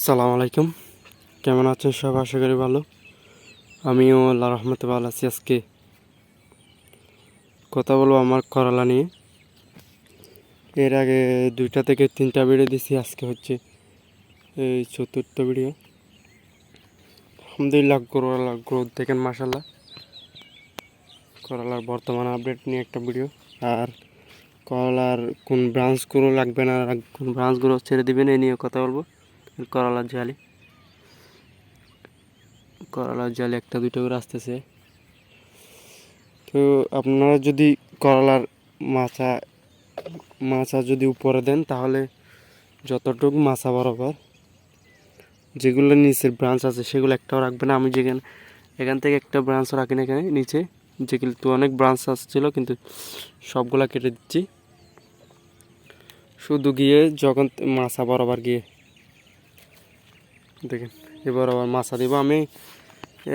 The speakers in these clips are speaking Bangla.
আসসালামু আলাইকুম। কেমন আছেন সব? আশা করি ভালো। আমিও আল্লাহ রহমতে ভালো আছি আজকে। কথা বলব আমার করলা নিয়ে। এর আগে দুইটা থেকে তিনটা ভিডিও দিছি, আজকে হচ্ছে এই চতুর্থ ভিডিও আলহামদুলিল্লাহ করলা গ্রোথ দেখেন মাসাল্লাহ করলার বর্তমান আপডেট নিয়ে একটা ভিডিও আর করলার কোন ব্রাঞ্চগুলো লাগবে না, কোন ব্রাঞ্চগুলো ছেড়ে দেবেন এই নিয়ে কথা বলব। করলার জালি করলার জালি একটা দুটো করে আসতেছে। তো আপনারা যদি করলার মাছা মাছা যদি উপরে দেন, তাহলে যতটুকু মাছা বরাবর, যেগুলো নিচের ব্রাঞ্চ আছে, সেগুলো একটাও রাখবে না আমি যেখানে, এখান থেকে একটা ব্রাঞ্চ রাখি না এখানে, নিচে। যেগুলো তো অনেক ব্রাঞ্চ আসছিল, কিন্তু সবগুলা কেটে দিচ্ছি। শুধু গিয়ে যখন মাছা বরাবর গিয়ে দেখেন, এবার আবার মাছা দিব। আমি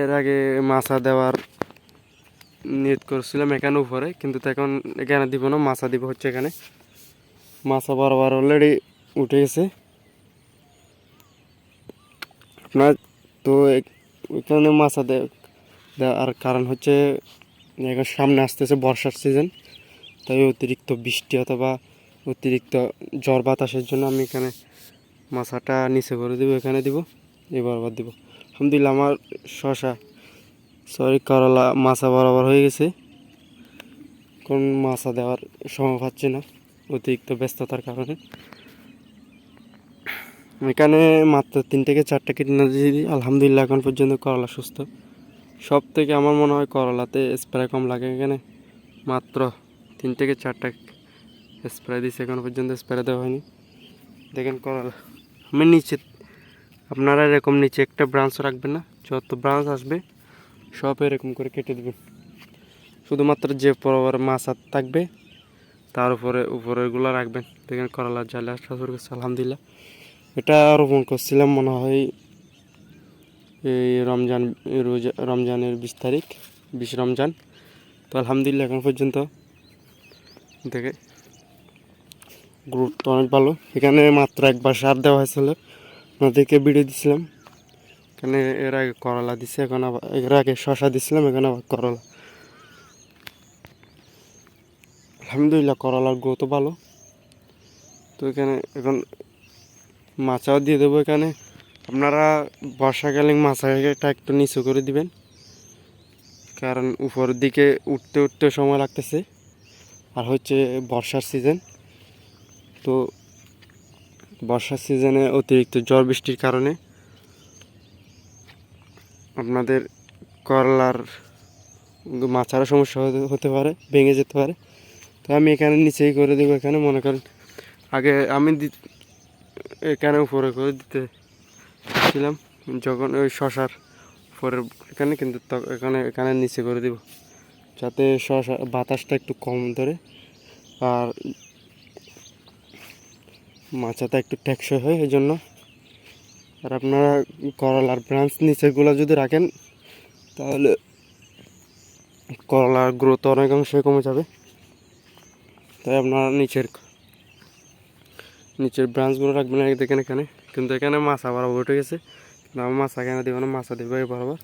এর আগে মাছা দেওয়ার নিয়ত করছিলাম এখানে উপরে, কিন্তু এখন এখানে দিব না, মাছা দিব হচ্ছে এখানে। মাছা বরাবর অলরেডি উঠে গেছে। আপনার তো এ- ওইখানে মাছা দেওয়ার কারণ হচ্ছে, এখন সামনে আসতেছে বর্ষার সিজন তাই অতিরিক্ত বৃষ্টি অথবা অতিরিক্ত ঝড় বাতাসের জন্য আমি এখানে মাছাটা নিচে করে দিব, এখানে দিব, এবার আবার দিব। আলহামদুলিল্লাহ আমার শশা সরি করলা মাছা বরাবর হয়ে গেছে। কোন মাছা দেওয়ার সময় পাচ্ছি না, অতিরিক্ত ব্যস্ততার কারণে। এখানে মাত্র তিন থেকে চারটা কীটনাশক আলহামদুলিল্লাহ এখন পর্যন্ত করলা সুস্থ। সব থেকে আমার মনে হয় করলাতে স্প্রে কম লাগে এখানে। মাত্র তিন থেকে চারটা স্প্রে দিয়েছে, এখন পর্যন্ত স্প্রে দেওয়া হয়নি। দেখেন করলা। আমি নিচে, আপনারা এরকম নিচে একটা ব্রাঞ্চ রাখবেন না, যত ব্রাঞ্চ আসবে, সব এরকম করে কেটে দেবেন। শুধুমাত্র যে বরাবর মাছ আর থাকবে, তার উপরে উপরেগুলো রাখবেন। দেখেন করলা, জালে আসা শুরু করছে আলহামদুলিল্লাহ। এটা রোপণ করছিলাম মনে হয় এই রমজান, রোজা, রমজানের বিশ তারিখ, বিশ রমজান। তো আলহামদুলিল্লাহ এখন পর্যন্ত দেখে গুরুত্ব অনেক ভালো। এখানে মাত্র একবার সার দেওয়া হয়েছিল। ওদেরকে ভিডিও দিছিলাম। এখানে এর আগে করলা দিছে, এখন আবার এর আগে শশা দিছিলাম, এখানে আবার করলা। আলহামদুলিল্লাহ, করলার গ্রোথ ভালো। তো এখানে এখন মাচাও দিয়ে দেবো এখানে। আপনারা বর্ষাকালে মাছাটা একটু নিচু করে দিবেন। কারণ উপরের দিকে উঠতে উঠতে সময় লাগতেছে। আর হচ্ছে বর্ষার সিজন তো বর্ষার সিজনে অতিরিক্ত ঝড় বৃষ্টির কারণে আপনাদের করলার মাছারও সমস্যা হতে- পারে, ভেঙে যেতে পারে। তো আমি এখানে নিচেই করে দেবো এখানে, মনে করেন আগে আমি এখানে উপরে করে দিতে ছিলাম, যখন ওই শশার উপরের এখানে, কিন্তু এখানে এখানে নিচে করে দিব। যাতে শশা, বাতাসটা একটু কম ধরে, আর মাচাটা একটু টেকসই হয়, এই জন্য। আর আপনারা করলার ব্রাঞ্চ নিচেগুলো যদি রাখেন, তাহলে করলার গ্রোথ অনেকাংশই কমে যাবে। তাই আপনারা নিচের নিচের ব্রাঞ্চগুলো রাখবেন দেখেন এখানে। কিন্তু এখানে মাছা বরাবর উঠে গেছে। কিন্তু আমি মাছা কেন দেবো না? মাছা দেবো বরাবর।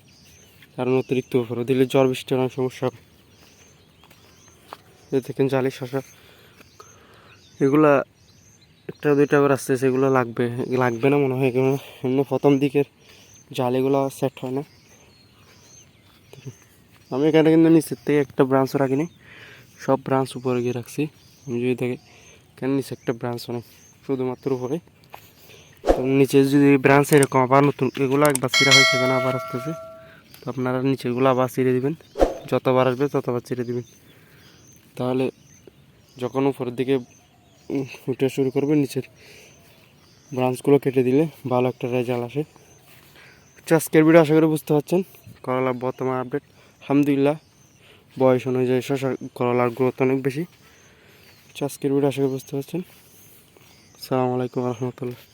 কারণ অতিরিক্ত উপরে। দিলে জ্বর বৃষ্টির অনেক সমস্যা হবে। দেখেন জালি শশা এগুলা একটা দুইটা করে আসছে সেগুলো লাগবে। লাগবে না মনে হয় এগুলো এমনি প্রথম দিকের জালিগুলো সেট হয় না। আমি এখানে কিন্তু নিচের থেকে একটা ব্রাঞ্চ রাখিনি। সব ব্রাঞ্চ উপরে গিয়ে রাখছি। আমি যদি দেখে এখানে নিচে একটা ব্রাঞ্চ নেই? শুধুমাত্র উপরে। নিচে যদি ব্রাঞ্চ এরকম আবার নতুন, এগুলো একবার চিরা হয়েছে এখানে আবার আসতেছে। তো আপনারা নিচেগুলো আবার চিরে দিবেন। যতবার আসবে ততবার চিরে দিবেন। তাহলে যখন উপরের দিকে উঠে শুরু করবে নিচের ব্রাঞ্চগুলো কেটে দিলে ভালো একটা রেজাল্ট আসে। আচ্ছা, আজকের ভিডিও আশা করে বুঝতে পারছেন। করলার বর্তমান আপডেট আলহামদুলিল্লাহ বয়স অনুযায়ী শশা করলার গ্রোথ অনেক বেশি। আচ্ছা, আজকের ভিডিও আশা করে বুঝতে পারছেন। আসসালামু আলাইকুম রহমতুল্লাহ।